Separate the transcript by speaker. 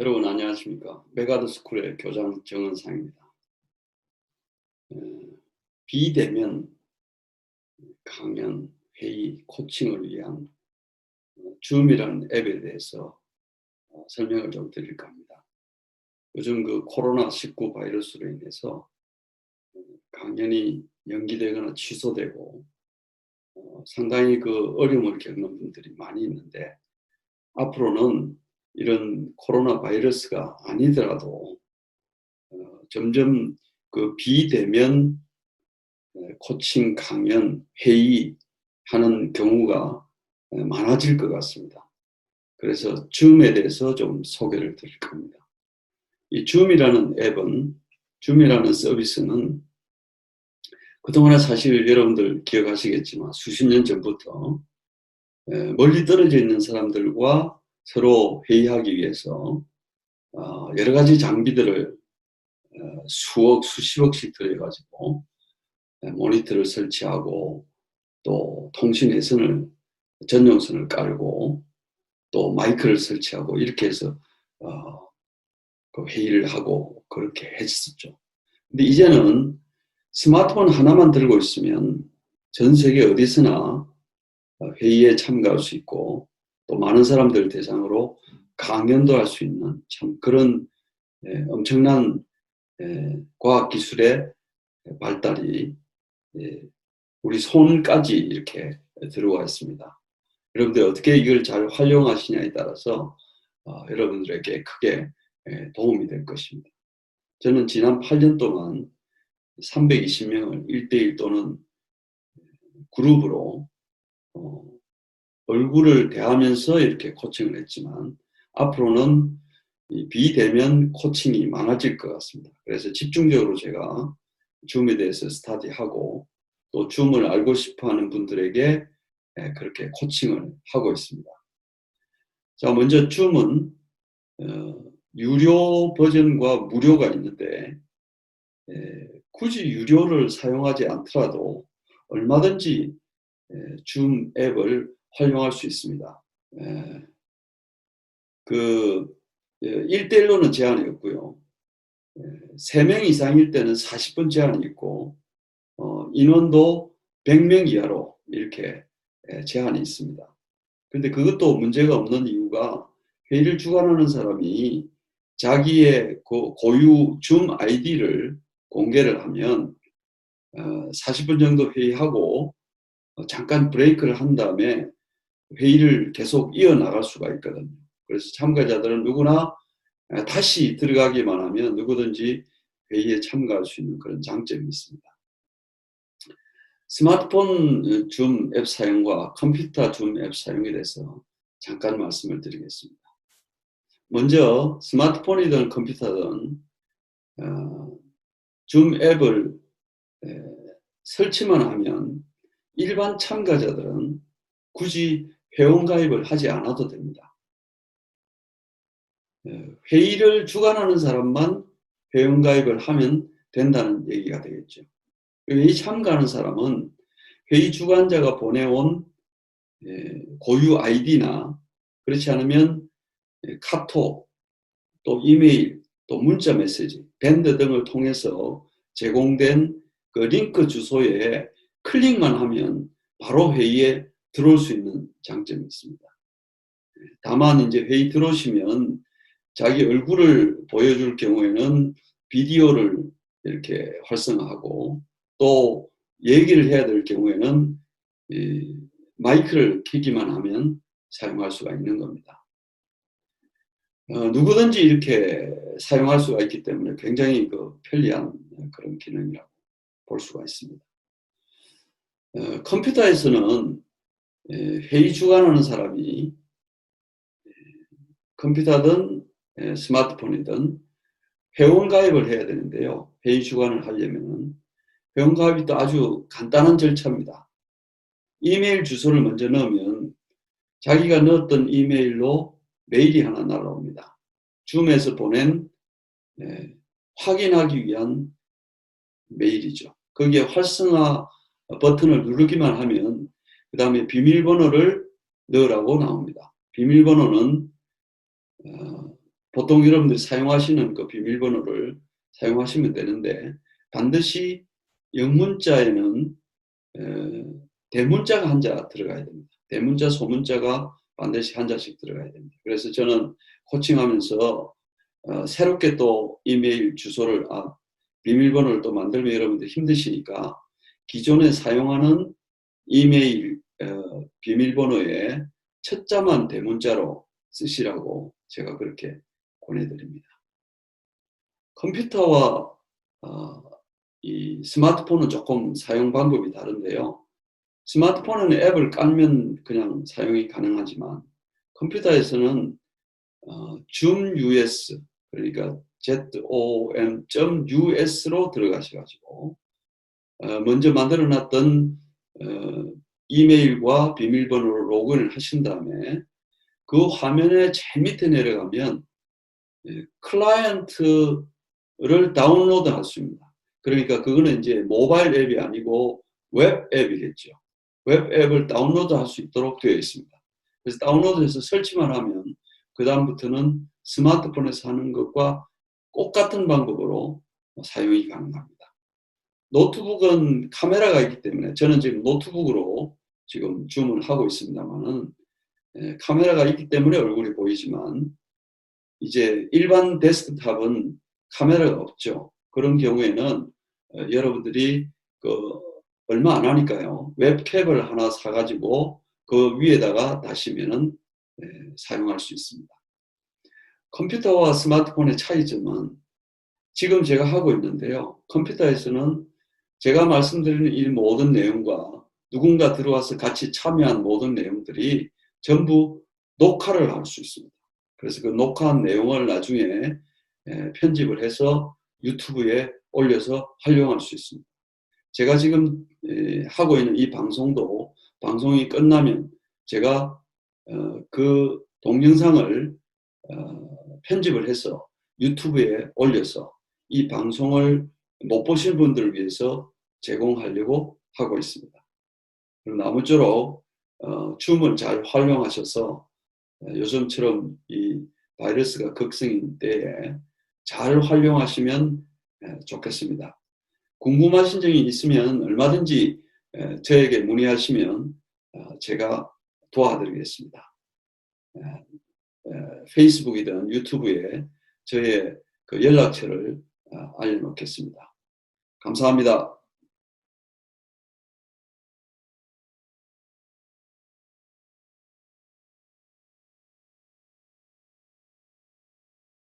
Speaker 1: 여러분 안녕하십니까 메가드 스쿨의 교장 정은상입니다. 에, 비대면 강연, 회의, 코칭을 위한 어, 줌이라는 앱에 대해서 어, 설명을 좀 드릴까 합니다. 요즘 그 코로나19 바이러스로 인해서 어, 강연이 연기되거나 취소되고 어, 상당히 그 어려움을 겪는 분들이 많이 있는데 앞으로는 이런 코로나 바이러스가 아니더라도 어, 점점 그 비대면 어, 코칭 강연 회의 하는 경우가 어, 많아질 것 같습니다. 그래서 줌에 대해서 좀 소개를 드릴 겁니다. 이 줌이라는 앱은 줌이라는 서비스는 그동안에 사실 여러분들 기억하시겠지만 수십 년 전부터 에, 멀리 떨어져 있는 사람들과 서로 회의하기 위해서 어, 여러 가지 장비들을 어, 수억, 수십억씩 들여가지고 에, 모니터를 설치하고 또 통신 회선을 전용선을 깔고 또 마이크를 설치하고 이렇게 해서 어, 그 회의를 하고 그렇게 했었죠. 근데 이제는 스마트폰 하나만 들고 있으면 전 세계 어디서나 회의에 참가할 수 있고 또 많은 사람들 대상으로 강연도 할 수 있는 참 그런 예, 엄청난 예, 과학 기술의 발달이 예, 우리 손까지 이렇게 들어와 있습니다. 여러분들 어떻게 이걸 잘 활용하시냐에 따라서 어, 여러분들에게 크게 예, 도움이 될 것입니다. 저는 지난 8년 동안 320명을 1대1 또는 그룹으로 어, 얼굴을 대하면서 이렇게 코칭을 했지만 앞으로는 비대면 코칭이 많아질 것 같습니다. 그래서 집중적으로 제가 줌에 대해서 스타디하고 또 줌을 알고 싶어 하는 분들에게 예, 그렇게 코칭을 하고 있습니다. 자, 먼저 줌은 어, 유료 버전과 무료가 있는데 예, 굳이 유료를 사용하지 않더라도 얼마든지 예, 줌 앱을 활용할 수 있습니다. 예. 그 1대1로는 제한이 없고요. 3명 이상일 때는 40분 제한이 있고 어, 인원도 100명 이하로 이렇게 제한이 있습니다. 그런데 그것도 문제가 없는 이유가 회의를 주관하는 사람이 자기의 그 고유 줌 아이디를 공개를 하면 40분 어, 정도 회의하고 어, 잠깐 브레이크를 한 다음에 회의를 계속 이어나갈 수가 있거든요. 그래서 참가자들은 누구나 다시 들어가기만 하면 누구든지 회의에 참가할 수 있는 그런 장점이 있습니다. 스마트폰 줌 앱 사용과 컴퓨터 줌 앱 사용에 대해서 잠깐 말씀을 드리겠습니다. 먼저 스마트폰이든 컴퓨터든 어, 줌 앱을 에, 설치만 하면 일반 참가자들은 굳이 회원가입을 하지 않아도 됩니다. 예, 회의를 주관하는 사람만 회원가입을 하면 된다는 얘기가 되겠죠. 회의 참가하는 사람은 회의 주관자가 보내온 예, 고유 아이디나 그렇지 않으면 예, 카톡, 또 이메일, 또 문자 메시지, 밴드 등을 통해서 제공된 그 링크 주소에 클릭만 하면 바로 회의에 들어올 수 있는 장점이 있습니다. 다만 이제 회의 들어오시면 자기 얼굴을 보여줄 경우에는 비디오를 이렇게 활성화하고 또 얘기를 해야 될 경우에는 마이크를 켜기만 하면 사용할 수가 있는 겁니다. 어, 누구든지 이렇게 사용할 수가 있기 때문에 굉장히 그 편리한 그런 기능이라고 볼 수가 있습니다. 어, 컴퓨터에서는 예, 회의 주관하는 사람이 예, 컴퓨터든 예, 스마트폰이든 회원 가입을 해야 되는데요. 회의 주관을 하려면 회원 가입이 또 아주 간단한 절차입니다. 이메일 주소를 먼저 넣으면 자기가 넣었던 이메일로 메일이 하나 날아옵니다. 줌에서 보낸 확인하기 위한 메일이죠. 거기에 활성화 버튼을 누르기만 하면 그 다음에 비밀번호를 넣으라고 나옵니다. 비밀번호는 어, 보통 여러분들이 사용하시는 그 비밀번호를 사용하시면 되는데 반드시 영문자에는 대문자가 한 자 들어가야 됩니다. 대문자, 소문자가 반드시 한 자씩 들어가야 됩니다. 그래서 저는 코칭하면서 어, 새롭게 또 이메일 주소를 아, 비밀번호를 또 만들면 여러분들 힘드시니까 기존에 사용하는 이메일 어, 비밀번호에 첫 자만 대문자로 쓰시라고 제가 그렇게 권해드립니다. 컴퓨터와 어, 이 스마트폰은 조금 사용 방법이 다른데요. 스마트폰은 앱을 깔면 그냥 사용이 가능하지만 컴퓨터에서는 어, zoom us 그러니까 zom.us로 들어가셔가지고 어, 먼저 만들어놨던 어, 이메일과 비밀번호로 로그인을 하신 다음에 그 화면에 제일 밑에 내려가면 예, 클라이언트를 다운로드 할 수 있습니다. 그러니까 그거는 이제 모바일 앱이 아니고 웹 앱이겠죠. 웹 앱을 다운로드 할 수 있도록 되어 있습니다. 그래서 다운로드해서 설치만 하면 그 다음부터는 스마트폰에서 하는 것과 똑같은 방법으로 사용이 가능합니다. 노트북은 카메라가 있기 때문에 저는 지금 노트북으로 지금 줌을 하고 있습니다만은 예, 카메라가 있기 때문에 얼굴이 보이지만 이제 일반 데스크탑은 카메라가 없죠. 그런 경우에는 어, 여러분들이 그 얼마 안 하니까요. 웹캡을 하나 사가지고 그 위에다가 다시면은 예, 사용할 수 있습니다. 컴퓨터와 스마트폰의 차이점은 지금 제가 하고 있는데요. 컴퓨터에서는 제가 말씀드리는 이 모든 내용과 누군가 들어와서 같이 참여한 모든 내용들이 전부 녹화를 할 수 있습니다. 그래서 그 녹화한 내용을 나중에 예, 편집을 해서 유튜브에 올려서 활용할 수 있습니다. 제가 지금 예, 하고 있는 이 방송도 방송이 끝나면 제가 어, 그 동영상을 어, 편집을 해서 유튜브에 올려서 이 방송을 못 보신 분들을 위해서 제공하려고 하고 있습니다. 아무쪼록 어, 춤을 잘 활용하셔서 요즘처럼 이 바이러스가 극성인 때에 잘 활용하시면 좋겠습니다. 궁금하신 점이 있으면 얼마든지 저에게 문의하시면 어, 제가 도와드리겠습니다. 페이스북이든 유튜브에 저의 그 연락처를 어, 알려놓겠습니다. 감사합니다.